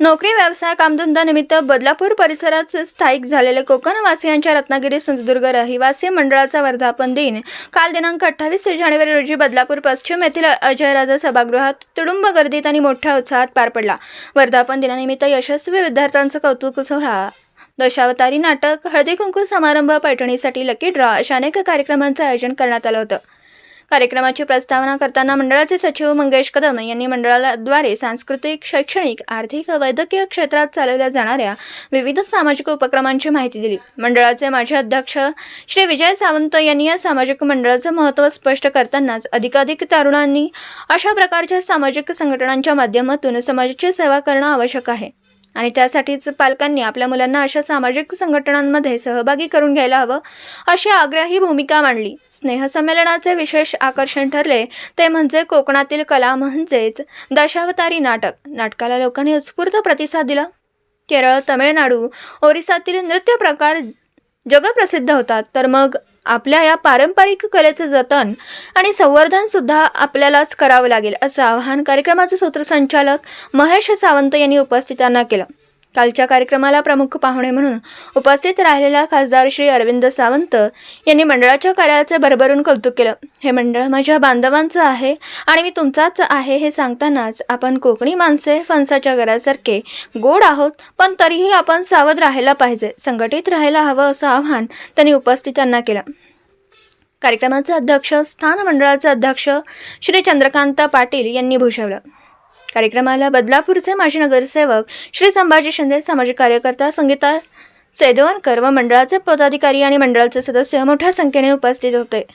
नोकरी व्यवसाय कामधंदा निमित्त बदलापूर परिसरात स्थायिक झालेले कोकणवासियांच्या रत्नागिरी सिंधुदुर्ग रहिवासी मंडळाचा वर्धापन दिन काल दिनांक अठ्ठावीस जानेवारी रोजी बदलापूर पश्चिम येथील अजयराजा सभागृहात तुडुंब गर्दीत आणि मोठ्या उत्साहात पार पडला. वर्धापन दिनानिमित्त यशस्वी विद्यार्थ्यांचा कौतुक सोहळा. दशावतारी नाटक हळदी कुंकू समारंभ पैठणीसाठी लकी ड्रॉ अशा अनेक कार्यक्रमांचं आयोजन करण्यात आलं होतं. कार्यक्रमाची प्रस्तावना करताना मंडळाचे सचिव मंगेश कदम यांनी मंडळाद्वारे सांस्कृतिक शैक्षणिक आर्थिक वैद्यकीय क्षेत्रात चालवल्या जाणाऱ्या विविध सामाजिक उपक्रमांची माहिती दिली. मंडळाचे माजी अध्यक्ष श्री विजय सावंत यांनी या सामाजिक मंडळाचं महत्त्व स्पष्ट करतानाच अधिकाधिक तरुणांनी अशा प्रकारच्या सामाजिक संघटनांच्या माध्यमातून समाजाची सेवा करणं आवश्यक आहे. आणि त्यासाठीच पालकांनी आपल्या मुलांना अशा सामाजिक संघटनांमध्ये सहभागी करून घ्यायला हवं अशी आग्रही भूमिका मांडली. स्नेहसंमेलनाचे विशेष आकर्षण ठरले ते म्हणजे कोकणातील कला म्हणजेच दशावतारी नाटक. नाटकाला लोकांनी उत्स्फूर्त प्रतिसाद दिला. केरळ तमिळनाडू ओरिसातील नृत्य प्रकार जगप्रसिद्ध होतात. तर मग आपल्या या पारंपरिक कलेचं जतन आणि संवर्धन सुद्धा आपल्यालाच करावं लागेल असं आवाहन कार्यक्रमाचे सूत्रसंचालक महेश सावंत यांनी उपस्थितांना केलं. कालच्या कार्यक्रमाला प्रमुख पाहुणे म्हणून उपस्थित राहिलेला खासदार श्री अरविंद सावंत यांनी मंडळाच्या कार्याचे भरभरून कौतुक केलं. हे मंडळ माझ्या बांधवांचं आहे आणि मी तुमचाच आहे हे सांगतानाच आपण कोकणी माणसे फणसाच्या घरासारखे गोड आहोत पण तरीही आपण सावध राहायला पाहिजे संघटित राहायला हवं असं आव्हान त्यांनी उपस्थितांना केलं. कार्यक्रमाचे अध्यक्ष स्थान मंडळाचे अध्यक्ष श्री चंद्रकांत पाटील यांनी भूषवलं. कार्यक्रमाला बदलापूरचे माजी नगरसेवक श्री संभाजी शिंदे सामाजिक कार्यकर्ता संगीता सेदवणकर व मंडळाचे पदाधिकारी आणि मंडळाचे सदस्य मोठ्या संख्येने उपस्थित होते.